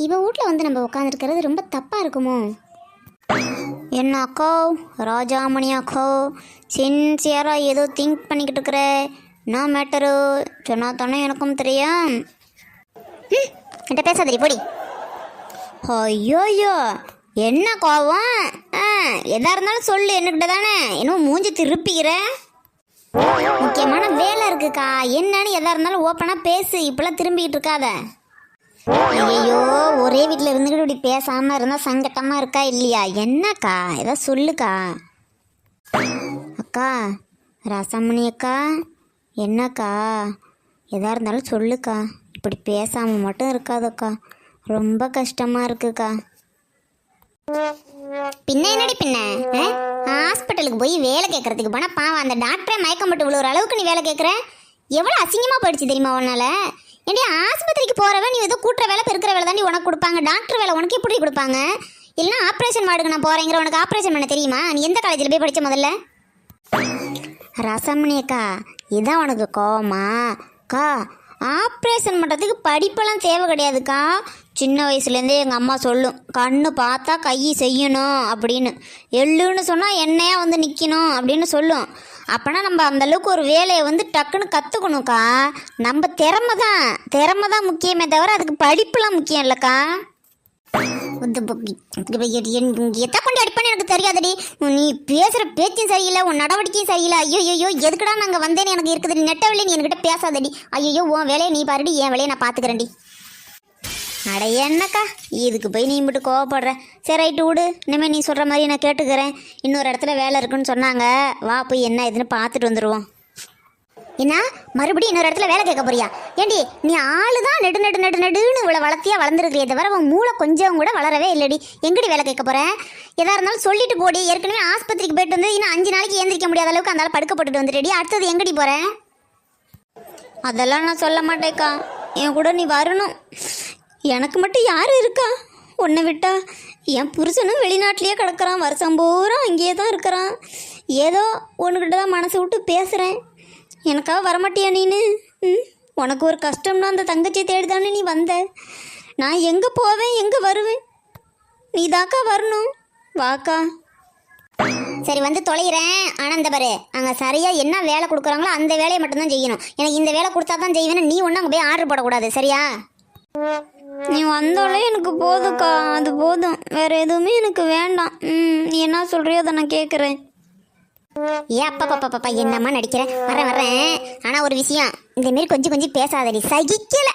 இவன் வீட்டில் வந்து நம்ம உட்காந்துருக்கிறது ரொம்ப தப்பாக இருக்குமோ? என்ன அக்கோ ராஜாமணி அக்கோ சின்சியராக ஏதோ திங்க் பண்ணிக்கிட்டு இருக்கிற நான் மேட்டரு சொன்னா தானே எனக்கும் தெரியும். ம், என்கிட்ட பேசாதடி போடி. ஐயோயோ என்ன கோவம்? ஆ எதா இருந்தாலும் சொல்லு என்கிட்ட தானே? இன்னும் மூஞ்சி திருப்பிக்கிற. முக்கியமான வேலை இருக்குக்கா. என்னன்னு எதா இருந்தாலும் ஓப்பனாக பேசு. இப்பெல்லாம் திரும்பிக்கிட்டு இருக்காத. ஐயோ ஒரே வீட்டில் இருந்துக்கிட்டு இப்படி பேசாமல் இருந்தால் சங்கட்டமாக இருக்கா இல்லையா? என்னக்கா? ஏதோ சொல்லுக்கா. அக்கா ரசமணி அக்கா என்னக்கா? எதாக இருந்தாலும் சொல்லுக்கா. இப்படி பேசாமல் மட்டும் இருக்காதக்கா. ரொம்ப கஷ்டமாக இருக்குக்கா. பின்ன என்னடி பின்ன? ஹாஸ்பிட்டலுக்கு போய் வேலை கேட்கறதுக்கு போனால் பாவம் அந்த டாக்டரே மயக்கம் போட்டு விழுவுற அளவுக்கு நீ வேலை கேட்குற எவ்வளோ அசிங்கமாக போயிடுச்சு தெரியுமா உன்னால? ஏண்டி ஆஸ்பத்திரிக்கு போகிறவன் நீ ஏதோ கூட்டுற வேலை பெருக்கிற வேலை தான் உனக்கு கொடுப்பாங்க. டாக்டர் வேலை உனக்கு எப்படி கொடுப்பாங்க? இல்லைன்னா ஆப்ரேஷன் வார்டுக்கு நான் போகிறேங்கிற உனக்கு ஆப்ரேஷன் பண்ண தெரியுமா? நீ எந்த காலேஜில் போய் படித்த முதல்ல? ரசமணி அக்கா இதான் உனக்கு கோவமா? அக்கா ஆப்ரேஷன் பண்ணுறதுக்கு படிப்பெல்லாம் தேவை கிடையாதுக்கா. சின்ன வயசுலேருந்தே எங்கள் அம்மா சொல்லும் கண்ணு பார்த்தா கை செய்யணும் அப்படின்னு. எள்ளுன்னு சொன்னால் என்னையா வந்து நிற்கணும் அப்படின்னு சொல்லும். அப்போனா நம்ம அந்தளவுக்கு ஒரு வேலையை வந்து டக்குன்னு கற்றுக்கணும்க்கா நம்ம திறமை தான். திறமை தான் முக்கியமே தவிர அதுக்கு படிப்புலாம் முக்கியம் இல்லைக்கா. இந்த எத்த கொண்டு அடிப்பான்னு எனக்கு தெரியாதடி. நீ பேசுகிற பேச்சும் சரியில்லை உன் நடவடிக்கையும் சரியில்லை. ஐயோ ஐயோ எதுக்குடா நாங்கள் வந்தேன்னு எனக்கு இருக்குது. நெட்டவில்லை நீ என்கிட்ட பேசாதடி. ஐயோ உன் வேலையை நீ பாருடி என் வேலையை நான் பார்த்துக்கிறேன்டி அட என்னக்கா? இதுக்கு போய் நீ மட்டும் கோவப்படுற. சரி ரைட்டு விடு. இனிமேல் நீ சொல்கிற மாதிரி நான் கேட்டுக்கிறேன். இன்னொரு இடத்துல வேலை இருக்குன்னு சொன்னாங்க. வா போய் என்ன இதுன்னு பார்த்துட்டு வந்துடுவோம் என்ன? மறுபடியும் இன்னொரு இடத்துல வேலை கேட்க போறியா? ஏண்டி நீ ஆளு தான் நெடு நெடு நெடு நெடுன்னு இவ்வளோ வளர்த்தியா வளர்ந்துருக்கிறிய தவிர உன் மூளை கொஞ்சம் கூட வளரவே இல்லடி. எங்கடி வேலை கேட்க போறேன் எதா இருந்தாலும் சொல்லிட்டு போடி. ஏற்கனவே ஆஸ்பத்திரிக்கு போயிட்டு வந்து இன்னும் அஞ்சு நாளைக்கு ஏந்திரிக்க முடியாத அளவுக்கு அந்த படுக்க போட்டுட்டு வந்துடுடி அடுத்தது எங்கடி போறேன் அதெல்லாம் நான் சொல்ல மாட்டேக்கா. என் கூட நீ வரணும். எனக்கு மட்டும் யார் இருக்கா? உன்னை விட்டா என் புருஷனும் வெளிநாட்டிலேயே கிடக்குறான். வருஷம் பூரா அங்கேயே தான் இருக்கிறான். ஏதோ உன்கிட்ட தான் மனசு விட்டு பேசுகிறேன் எனக்காக வரமாட்டியா நீனு? ம்? உனக்கு ஒரு கஷ்டம்னா அந்த தங்கச்சி தேடி தானே நீ வந்த. நான் எங்கே போவேன்? எங்கே வருவேன்? நீ தாக்கா வரணும். வாக்கா. சரி வந்து தொலைகிறேன். ஆனால் இந்த பாரு அங்கே சரியாக என்ன வேலை கொடுக்குறாங்களோ அந்த வேலையை மட்டும்தான் செய்யணும். எனக்கு இந்த வேலை கொடுத்தா தான் செய்வேன்னு நீ ஒன்றும் அங்கே போய் ஆர்டர் போடக்கூடாது. சரியா? நீ வந்தாலே எனக்கு போதும்க்கா அது போதும். வேற எதுவுமே எனக்கு வேண்டாம். ம் நீ என்ன சொல்றியோ அதை நான் கேட்குறேன் ஏ அப்பா பாப்பா பாப்பா என்னம்மா நடிக்கிறேன் வரேன் வரேன் ஆனால் ஒரு விஷயம். இந்த மாரி கொஞ்சம் கொஞ்சம் பேசாதடி. சகிக்கல.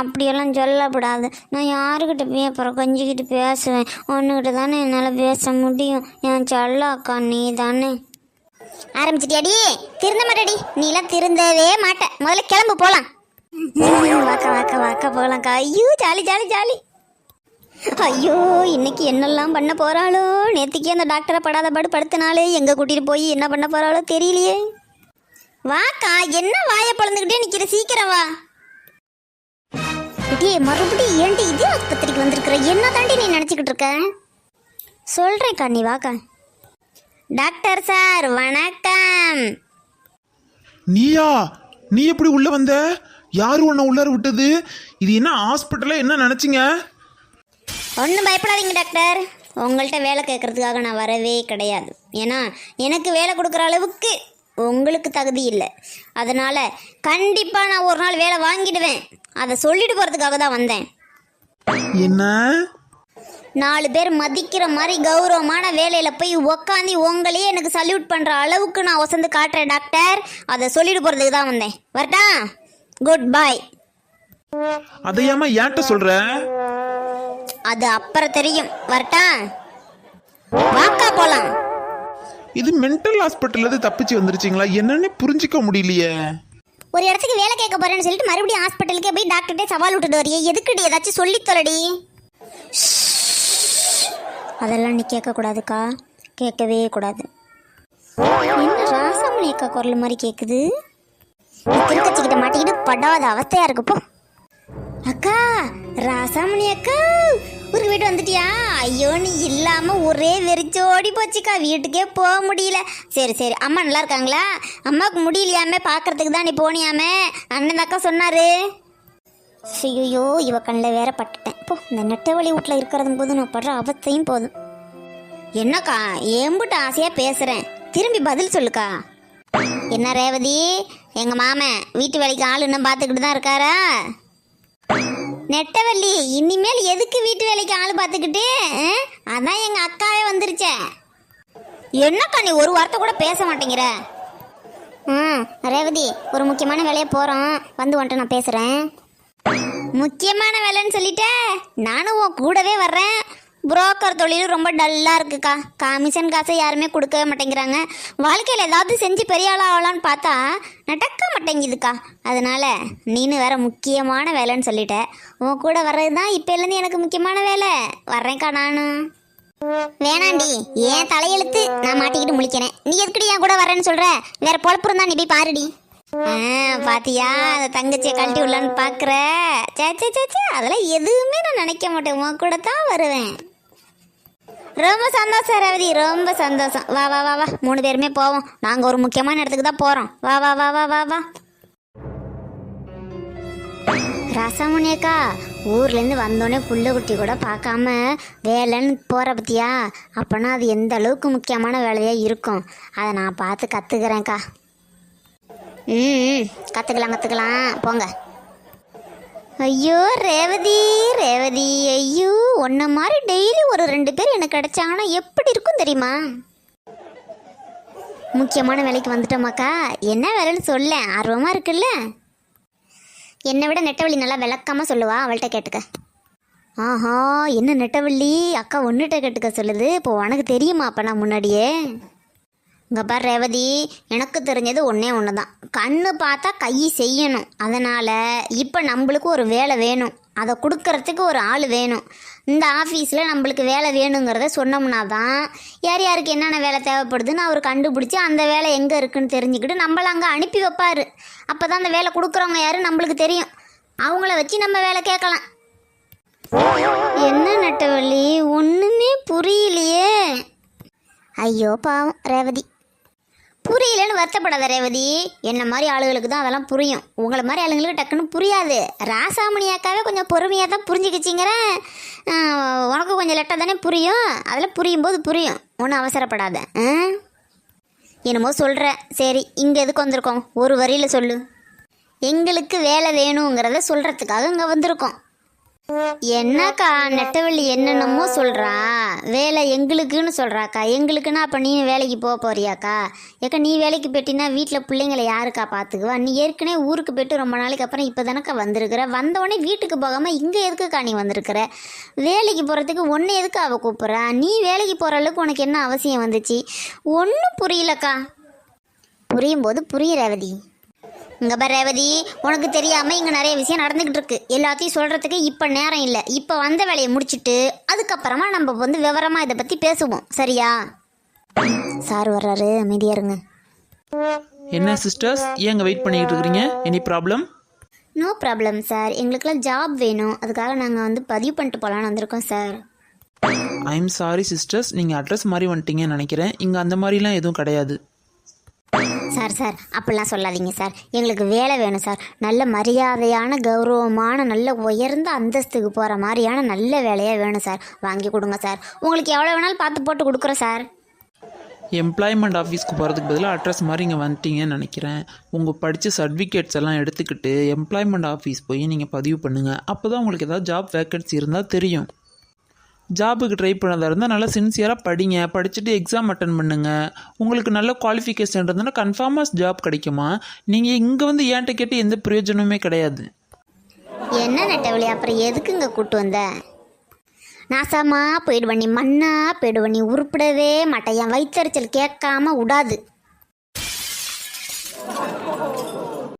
அப்படியெல்லாம் சொல்லக்கூடாது நான் யாருக்கிட்ட பேப்பரை கொஞ்சிக்கிட்டு பேசுவேன். ஒன்றுக்கிட்ட தானே என்னால் பேச முடியும். என் சொல்ல அக்கா நீ தானே. ஆரம்பிச்சிட்டியாடி? திருந்த மாட்டடி. நீலாம் திருந்தவே மாட்ட. முதல்ல கிளம்பு போகலாம் வாக்கா வாக்கா வாக்கா போகலாம்க்கா. ஐயோ ஜாலி ஜாலி ஜாலி. ஐயோ இன்னைக்கு என்னெல்லாம் பண்ண போறாளோ? நேத்திக்கு அந்த டாக்டரை படாத பாடு படுத்தினாலே எங்க கூட்டிட்டு போய் என்ன பண்ண போறாளோ தெரியலையே. வாக்கா என்ன வாயை பழந்துக்கிட்டே நிக்கிற? சீக்கிரம் வா. டே மறுபடியும் ஏன்டி இதே ஆஸ்பத்திரிக்கு வந்திருக்கிற? என்ன தாண்டி நீ நினச்சிக்கிட்டு இருக்க? சொல்கிறேன் நீ வாக்கா. டாக்டர் சார் வணக்கம். நீயா? நீ எப்படி உள்ள வந்த? யாரு உன்னை உள்ளார விட்டது? இது என்ன ஹாஸ்பிட்டலா என்ன நினைச்சீங்க? ஒன்றும் பயப்படாதீங்க டாக்டர் உங்கள்கிட்ட வேலை கேட்கறதுக்காக நான் வரவே கிடையாது. ஏன்னா எனக்கு வேலை கொடுக்குற அளவுக்கு உங்களுக்கு தகுதி இல்லை. அதனால் கண்டிப்பாக நான் ஒரு நாள் வேலை வாங்கிடுவேன். அதை சொல்லிட்டு போகிறதுக்காக தான் வந்தேன். என்ன? நாலு பேர் மதிக்கிற மாதிரி கௌரவமான வேலையில் போய் உக்காந்து உங்களையே எனக்கு சல்யூட் பண்ணுற அளவுக்கு நான் வசந்து காட்டுறேன் டாக்டர் அதை சொல்லிட்டு போகிறதுக்கு தான் வந்தேன். வரட்டா? குட் பை அதை ஏமா ஏன்ட்ட சொல்ற? அது அப்புறம் தெரியும். வரட்டா? வாக்கா போலாம். இது மென்டல் ஹாஸ்பிட்டல்ல இருந்து தப்பிச்சு வந்துருச்சிங்களா? என்னன்னு புரிஞ்சிக்க முடியலையே. ஒரு இடத்துக்கு வேலை கேட்க போறேன்னு சொல்லிட்டு மறுபடியும் ஹாஸ்பிட்டலுக்கே போய் டாக்டர்கிட்ட சவால் விட்டுட்டு வரியே. எதுக்குடி ஏதாச்சும் சொல்லி தொலடி அதெல்லாம் நீ கேட்கக்கூடாதுக்கா கேட்கவே கூடாது. என்ன ராசாமணி அக்கா குரல் மாதிரி கேட்குது திருக்கச்சிக்கிட்ட மாட்டிக்கிட்டு படாத அவஸ்தையா இருக்கு போ. அக்கா ராசாமணி அக்கா ஊருக்கு வீட்டு வந்துட்டியா? ஐயோ நீ இல்லாம ஒரே வெறிச்சோடி போச்சுக்கா. வீட்டுக்கே போக முடியல. சரி சரி. அம்மா நல்லா இருக்காங்களா? அம்மாவுக்கு முடியலையாமே பார்க்கறதுக்கு தான் நீ போனியாமே. அண்ணன் அக்கா சொன்னாரு. ஐயோ இவ கண்ணில் வேற பட்டுட்டேன். போ இந்த நெட்டவழி வீட்டில் இருக்கிறதும் போது நான் படுற அவத்தையும் போதும். என்னக்கா எம்பிட்டு ஆசையாக பேசுகிறேன் திரும்பி பதில் சொல்லுக்கா. என்ன ரேவதி எங்கள் மாமன் வீட்டு வேலைக்கு ஆள் இன்னும் பார்த்துக்கிட்டு தான் இருக்காரா? நெட்டவள்ளி இனிமேல் எதுக்கு வீட்டு வேலைக்கு ஆள் பார்த்துக்கிட்டு? ஆ? அதான் எங்கள் அக்காவே வந்துருச்சே. என்னக்கா நீ ஒரு வார்த்தை கூட பேச மாட்டேங்கிற? ம் ரேவதி ஒரு முக்கியமான வேலையை போகிறோம் வந்து வந்துட்டு நான் பேசுகிறேன் முக்கியமான வேலைன்னு சொல்லிட்டேன் நானும் உன் கூடவே வர்றேன். புரோக்கர் தொழில் ரொம்ப டல்லாக இருக்குக்கா. கமிஷன் காசை யாருமே கொடுக்கவே மாட்டேங்கிறாங்க. வாழ்க்கையில் ஏதாவது செஞ்சு பெரிய ஆளாக ஆகலான்னு பார்த்தா நடக்க மாட்டேங்குதுக்கா. அதனால நீனு வேற முக்கியமான வேலைன்னு சொல்லிட்ட. உன் கூட வர்றது தான் இப்போலேருந்து எனக்கு முக்கியமான வேலை. வர்றேன்க்கா நானும் வேணாண்டி ஏன் தலையெழுத்து நான் மாட்டிக்கிட்டு முழிக்கிறேன். நீ எதுக்கடி என் கூட வரேன்னு சொல்கிற வேற பொழப்பு இருந்தா நீ போய் பாருடி. ஆ, பாத்தியா? அந்த தங்கச்சியை கழட்டி உள்ளான்னு பாக்குற. சே சே சே சே, அதெல்லாம் எதுவுமே நான் நினைக்க மாட்டேன். உன் கூட தான் வருவேன். ரொம்ப சந்தோஷம் ரேவதி. ரொம்ப சந்தோஷம். வா வா வா வா. மூணு பேருமே போவோம். நாங்க ஒரு முக்கியமான இடத்துக்கு தான் போறோம். வா வா வா வா வா வா. ரசமுனியக்கா ஊர்லேருந்து வந்தோடனே புள்ள குட்டி கூட பார்க்காம வேலைன்னு போகிற பற்றியா அப்போனா அது எந்த அளவுக்கு முக்கியமான வேலையாக இருக்கும்? அதை நான் பார்த்து கற்றுக்கிறேன்க்கா ம் கற்றுக்கலாம் கற்றுக்கலாம் போங்க. ஐயோ ரேவதி ரேவதி ஐயோ உன்ன மாதிரி டெய்லி ஒரு ரெண்டு பேர் எனக்கு கிடைச்சாங்கன்னா எப்படி இருக்கும் தெரியுமா? முக்கியமான வேலைக்கு வந்துட்டோமாக்கா. என்ன வேலைன்னு சொல்ல ஆர்வமாக இருக்குல்ல? என்னை விட நெட்டவள்ளி நல்லா விளக்காமல் சொல்லுவா அவள்கிட்ட கேட்டுக்க. ஆஹா என்ன நெட்டவள்ளி? அக்கா ஒன்றுகிட்ட கேட்டுக்க சொல்லுது. இப்போ உனக்கு தெரியுமா அப்போ நான் முன்னாடியே? இங்கே பார் ரேவதி எனக்கு தெரிஞ்சது ஒன்றே ஒன்று தான் கண்ணு பார்த்தா கை செய்யணும். அதனால் இப்போ நம்மளுக்கு ஒரு வேலை வேணும். அதை கொடுக்கறதுக்கு ஒரு ஆள் வேணும். இந்த ஆஃபீஸில் நம்மளுக்கு வேலை வேணுங்கிறத சொன்னோம்னா தான் யார் யாருக்கு என்னென்ன வேலை தேவைப்படுதுன்னு அவர் கண்டுபிடிச்சி அந்த வேலை எங்கே இருக்குன்னு தெரிஞ்சுக்கிட்டு நம்மள அங்கே அனுப்பி வைப்பார். அப்போ தான் அந்த வேலை கொடுக்குறவங்க யாரும் நம்மளுக்கு தெரியும். அவங்கள வச்சு நம்ம வேலை கேட்கலாம். என்ன நட்டவள்ளி? ஒன்றுமே புரியலையே. ஐயோ பாவம் ரேவதி. புரியலன்னு வருத்தப்படாத ரேவதி. என்ன மாதிரி ஆளுகளுக்கு தான் அதெல்லாம் புரியும். உங்களை மாதிரி ஆளுங்களுக்கு டக்குன்னு புரியாது. ராசாமணியாக்காவே கொஞ்சம் பொறுமையாக தான் புரிஞ்சுக்கிச்சிங்கிறேன் உனக்கு கொஞ்சம் லெட்டாக தானே புரியும். அதில் புரியும் போது புரியும். ஒன்றும் அவசரப்படாத. ஆ? என்னமோ சொல்கிற சரி இங்கே எதுக்கு வந்திருக்கோம்? ஒரு வரியில் சொல்லு. எங்களுக்கு வேலை வேணுங்கிறத சொல்கிறதுக்காக இங்கே வந்திருக்கோம். என்னக்கா நெட்டவள்ளி என்னென்னமோ சொல்கிறா வேலை எங்களுக்குன்னு சொல்கிறாக்கா எங்களுக்குன்னா அப்போ நீ வேலைக்கு போக போறியாக்கா? ஏக்கா நீ வேலைக்கு போயிட்டினா வீட்டில் பிள்ளைங்களை யாருக்கா பார்த்துக்குவா நீ ஏற்கனவே ஊருக்கு போயிட்டு ரொம்ப நாளைக்கு அப்புறம் இப்போ தானக்கா வந்திருக்கிற? வந்தவொடனே வீட்டுக்கு போகாமல் இங்கே எதுக்குக்கா நீ வந்திருக்கிற? வேலைக்கு போகிறதுக்கு ஒன்று எதுக்கு அவள் கூப்பிட்றா? நீ வேலைக்கு போகிற அளவுக்கு உனக்கு என்ன அவசியம் வந்துச்சு? ஒன்றும் புரியலக்கா. புரியும் போது புரிய ரேவதி. இங்க பாரு ரேவதி உனக்கு தெரியாம இங்க நிறைய விஷயம் நடந்துகிட்டு இருக்கு. எல்லாத்தையும் சொல்றதுக்கு இப்ப நேரம் இல்லை. இப்ப வந்த வேலையை முடிச்சிட்டு அதுக்கப்புறமா நம்ம வந்து விவரமா இதை பத்தி பேசுவோம். சரியா? சார் வர்றாரு. அமைதியா இருங்க. என்ன சிஸ்டர்ஸ் ஏங்க வெயிட் பண்ணிட்டு இருக்கிறீங்க? Any problem no problem sir எங்களுக்கெல்லாம் ஜாப் வேணும். அதுக்காக நாங்கள் வந்து பதிவு பண்ணிட்டு போகலான்னு வந்திருக்கோம் sir I am sorry sisters நீங்கள் அட்ரஸ் மாதிரி வந்துட்டீங்கன்னு நினைக்கிறேன். இங்கே அந்த மாதிரிலாம் எதுவும் கிடையாது. சார் சார் அப்படிலாம் சொல்லாதீங்க சார். எங்களுக்கு வேலை வேணும் சார். நல்ல மரியாதையான கௌரவமான நல்ல உயர்ந்த அந்தஸ்துக்கு போகிற மாதிரியான நல்ல வேலையாக வேணும் சார். வாங்கி கொடுங்க சார். உங்களுக்கு எவ்வளோ வேணாலும் பார்த்து போட்டு கொடுக்குறோம் சார். எம்ப்ளாய்மெண்ட் ஆஃபீஸ்க்கு போகிறதுக்கு பதிலாக அட்ரஸ் மாதிரி இங்கே வந்துட்டீங்கன்னு நினைக்கிறேன். உங்கள் படித்த சர்டிஃபிகேட்ஸ் எல்லாம் எடுத்துக்கிட்டு எம்ப்ளாய்மெண்ட் ஆஃபீஸ் போய் நீங்கள் பதிவு பண்ணுங்கள் அப்போ தான் உங்களுக்கு ஏதாவது ஜாப் வேக்கன்சி இருந்தால் தெரியும். ஜாபுக்கு ட்ரை பண்ணதாக இருந்தால் நல்லா சின்சியராக படிங்க. படிச்சுட்டு எக்ஸாம் அட்டன் பண்ணுங்கள் உங்களுக்கு நல்ல குவாலிஃபிகேஷன் இருந்ததுன்னா கன்ஃபார்மாக ஜாப் கிடைக்குமா? நீங்கள் இங்கே வந்து ஏன்ட்ட கேட்டு எந்த பிரயோஜனமே கிடையாது. என்ன நெட்டவழி அப்புறம் எதுக்கு இங்கே கூட்டு வந்த? நாசமாக போயிடுவண்ணி மண்ணாக போயிடுவண்ணி உருப்பிடவே மாட்டேன் என் வயிற்றுச்சல் கேட்காம விடாது